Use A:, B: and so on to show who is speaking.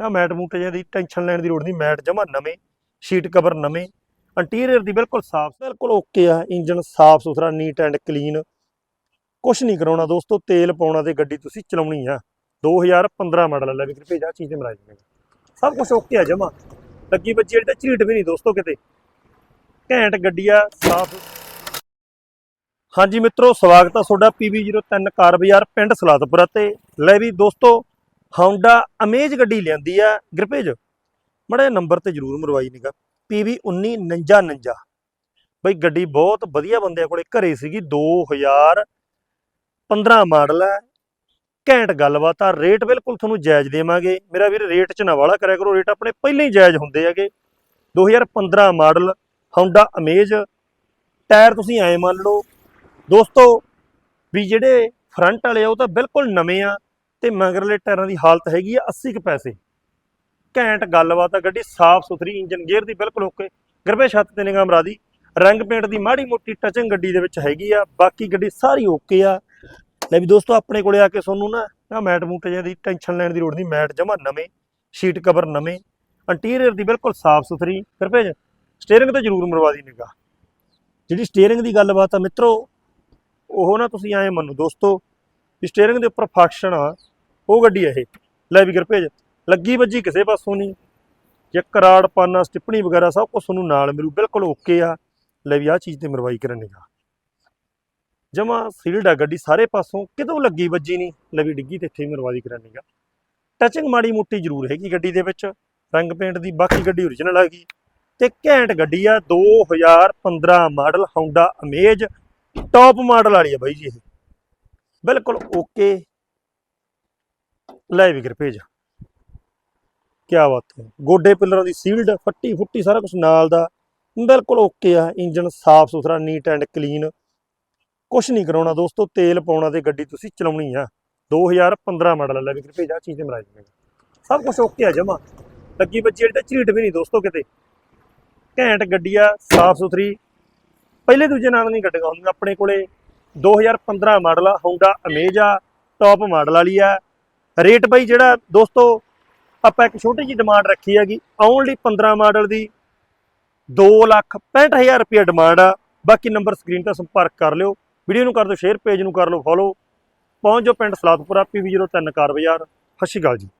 A: ਨਾ ਮੈਟ ਮੂਟ ਜਿਹੀ ਦੀ ਟੈਨਸ਼ਨ ਲੈਣ ਦੀ ਲੋੜ ਨਹੀਂ, ਮੈਟ ਜਮਾ ਨਵੇਂ ਸ਼ੀਟ ਕਵਰ ਨਵੇਂ ਇੰਟੀਰੀਅਰ ਦੀ ਬਿਲਕੁਲ ਸਾਫ਼, ਬਿਲਕੁਲ ਓਕੇ ਆ ਇੰਜਨ ਸਾਫ਼ ਸੁਥਰਾ ਨੀਟ ਐਂਡ ਕਲੀਨ ਕੁਛ ਨਹੀਂ ਕਰਾਉਣਾ ਦੋਸਤੋ, ਤੇਲ ਪਾਉਣਾ ਤੇ ਗੱਡੀ ਤੁਸੀਂ ਚਲਾਉਣੀ ਆ। 2015 ਮਾਡਲ ਲੈ ਵੀ ਭੇਜਾ ਚੀਜ਼ ਤੇ ਮਰਾ ਜਾਵੇਗਾ ਸਭ ਕੁਝ ਓਕੇ ਆ ਜਮਾ। ਲੱਗੀ ਬੱਜੀ ਜਿਹੜੀ ਝੀਟ ਵੀ ਨਹੀਂ ਦੋਸਤੋ ਕਿਤੇ। ਘੈਂਟ ਗੱਡੀ ਆ, ਸਾਫ਼। ਹਾਂਜੀ ਮਿੱਤਰੋ, ਸਵਾਗਤ ਆ ਤੁਹਾਡਾ PB03 ਕਾਰ ਬਾਜ਼ਾਰ, ਪਿੰਡ ਸਲਾਦਪੁਰਾ ਤੇ। ਲੈ ਵੀ ਦੋਸਤੋ Honda ਅਮੇਜ ਗੱਡੀ ਲਿਆਂਦੀ ਆ ਗ੍ਰਿਪੇਜ ਮੜੇ ਨੰਬਰ ਤੇ ਜਰੂਰ ਮਰਵਾਈ ਨੀਗਾ PB1999 ਬਈ ਗੱਡੀ ਬਹੁਤ ਵਧੀਆ ਬੰਦਿਆਂ ਕੋਲੇ, ਘਰੇ ਸੀਗੀ 2015 ਮਾਡਲ ਹੈ ਘੈਂਟ ਗੱਲਬਾਤ ਆ, ਰੇਟ ਬਿਲਕੁਲ ਤੁਹਾਨੂੰ ਜਾਇਜ਼ ਦੇਵਾਂਗੇ। ਮੇਰਾ ਵੀਰ, ਰੇਟ ਚ ਨਾ ਵਾਲਾ ਕਰਿਆ ਕਰੋ, ਰੇਟ ਆਪਣੇ ਪਹਿਲਾਂ ਹੀ ਜਾਇਜ਼ ਹੁੰਦੇ ਹੈਗੇ। 2015 ਮਾਡਲ Honda ਅਮੇਜ ਟਾਇਰ ਤੁਸੀਂ ਐ ਮੰਨ ਲਓ। ਦੋਸਤੋ, ਵੀ ਜਿਹੜੇ ਫਰੰਟ ਵਾਲੇ ਆ, ਉਹ ਤਾਂ ਬਿਲਕੁਲ ਨਵੇਂ ਆ। ਤੇ ਮਗਰਲੇ ਟਾਇਰਾਂ ਦੀ ਹਾਲਤ ਹੈਗੀ ਆ 80 ਕੁ ਪੈਸੇ। ਘੈਂਟ ਗੱਲਬਾਤ ਆ ਗੱਡੀ, ਸਾਫ਼ ਸੁਥਰੀ, ਇੰਜਨ ਗੇਅਰ ਦੀ ਬਿਲਕੁਲ ਓਕੇ। ਗਰਬੇ ਛੱਤ ਤੇ ਨਿਗਾਹ ਮਰਾ ਦੀ। ਰੰਗ ਪੇਂਟ ਦੀ ਮਾੜੀ ਮੋਟੀ ਟਚਿੰਗ ਗੱਡੀ ਦੇ ਵਿੱਚ ਹੈਗੀ ਆ। ਬਾਕੀ ਗੱਡੀ ਸਾਰੀ ਓਕੇ ਆ। ਲੈ ਵੀ ਦੋਸਤੋ, ਆਪਣੇ ਕੋਲੇ ਆ ਕੇ ਤੁਹਾਨੂੰ ਨਾ, ਆ ਮੈਟ ਮੂਟ ਜਿਹਾ ਦੀ ਟੈਨਸ਼ਨ ਲੈਣ ਦੀ ਲੋੜ ਨਹੀਂ। ਮੈਟ ਜਮਾ ਨਵੇਂ ਸ਼ੀਟ ਕਵਰ ਨਵੇਂ। ਇੰਟੀਰੀਅਰ ਦੀ ਬਿਲਕੁਲ ਸਾਫ਼ ਸੁਥਰੀ। ਗਰਬੇ ਸਟੀਅਰਿੰਗ ਤੇ ਜ਼ਰੂਰ ਮਰਵਾ ਦੀ ਨਿਗਾਹ। ਜਿਹੜੀ ਸਟੀਅਰਿੰਗ ਦੀ ਗੱਲਬਾਤ ਆ ਮਿੱਤਰੋ, ਉਹ ਨਾ ਤੁਸੀਂ ਐਂ ਮੰਨੋ ਦੋਸਤੋ ਵੀ ਸਟੀਅਰਿੰਗ ਦੇ ਉੱਪਰ ਫੰਕਸ਼ਨ ਆ। ਉਹ ਗੱਡੀ ਆ ਇਹ। ਲੈ ਵੀ ਭੇਜ। ਲੱਗੀ ਵੱਜੀ ਕਿਸੇ ਪਾਸੋਂ ਨਹੀਂ। ਜੇ ਕਰਾੜ ਪਾਨਾ, ਸਟਿੱਪਣੀ ਵਗੈਰਾ ਸਭ ਕੁਝ ਤੁਹਾਨੂੰ ਨਾਲ ਮਿਲੂ, ਬਿਲਕੁਲ ਓਕੇ ਆ। ਲੈ ਵੀ ਆਹ ਚੀਜ਼ ਤੇ ਮਰਵਾਈ ਕਰਨੀ ਨਿਗਾ ਜਮਾ ਸੀਲਡ ਆ ਗੱਡੀ, ਸਾਰੇ ਪਾਸੋਂ ਕਿਤੋਂ ਲੱਗੀ ਵੱਜੀ ਨਹੀਂ। ਲੈ ਵੀ ਡਿੱਗੀ ਤੇ ਇੱਥੇ ਹੀ ਮਰਵਾਦੀ ਕਰਨ ਨਿਗਾ ਟਚਿੰਗ ਮਾੜੀ ਮੋਟੀ ਜ਼ਰੂਰ ਹੈਗੀ ਗੱਡੀ ਦੇ ਵਿੱਚ। ਰੰਗ ਪੇਂਟ ਦੀ ਬਾਕੀ ਗੱਡੀ ਓਰੀਜਨਲ ਆ ਗਈ। ਤੇ ਘੈਂਟ ਗੱਡੀ ਆ 2015 model Honda Amaze top model ਵਾਲੀ ਆ ਬਾਈ ਜੀ ਇਹ। ਬਿਲਕੁਲ ਓਕੇ ਲੈ ਵੀ ਭੇਜ। ਕੀ ਬਾਤ ਹੈ। ਗੋਡੇ ਪਿੱਲਰਾਂ ਦੀ ਸੀਲਡ ਫੱਟੀ ਫੁੱਟੀ ਸਾਰਾ ਕੁਝ ਨਾਲ ਦਾ। ਬਿਲਕੁਲ ਓਕੇ ਆ। ਇੰਜਨ ਸਾਫ਼ ਸੁਥਰਾ ਨੀਟ ਐਂਡ ਕਲੀਨ ਕੁਛ ਨਹੀਂ ਕਰਾਉਣਾ ਦੋਸਤੋ, ਤੇਲ ਪਾਉਣਾ ਤੇ ਗੱਡੀ ਤੁਸੀਂ ਚਲਾਉਣੀ ਆ। 2015 ਮਾਡਲ ਲੈ ਵੀ ਭੇਜ ਆ ਚੀਜ਼ ਤੇ ਮਰਾ ਸਭ ਕੁਝ ਓਕੇ ਆ ਜਮਾ। ਲੱਗੀ ਬੱਚੀ ਜਿਹੜੀ ਤਾਂ ਝੀਟ ਵੀ ਨਹੀਂ ਦੋਸਤੋ ਕਿਤੇ। ਘੈਂਟ ਗੱਡੀ ਆ, ਸਾਫ਼ ਸੁਥਰੀ। ਪਹਿਲੇ ਦੂਜੇ ਨਾਲ ਨਹੀਂ ਗੱਡੀਆਂ ਹੁੰਦੀਆਂ। ਆਪਣੇ ਕੋਲੇ 2015 ਮਾਡਲ ਆ। Honda ਅਮੇਜ ਆ। ਟੌਪ ਮਾਡਲ ਵਾਲੀ ਆ। ਰੇਟ ਬਾਈ ਜਿਹੜਾ ਦੋਸਤੋ, ਆਪਾਂ ਇੱਕ ਛੋਟੀ ਜੀ ਡਿਮਾਂਡ ਰੱਖੀ ਹੈਗੀ। ਓਨਲੀ 15 ਮਾਡਲ ਦੀ 265000 ਰੁਪਏ ਡਿਮਾਂਡ ਆ। ਬਾਕੀ ਨੰਬਰ ਸਕਰੀਨ ਤੇ ਸੰਪਰਕ ਕਰ ਲਿਓ। ਵੀਡੀਓ ਨੂੰ ਕਰ ਦਿਓ ਸ਼ੇਅਰ ਪੇਜ ਨੂੰ ਕਰ ਲਓ ਫੋਲੋ ਪਹੁੰਚ ਜਾਓ ਪਿੰਡ ਸਲਾਦਪੁਰਾ ਪੀਵੀ03 ਕਾਰ ਬਾਜ਼ਾਰ ਸਤਿ ਸ਼੍ਰੀ ਅਕਾਲ ਜੀ।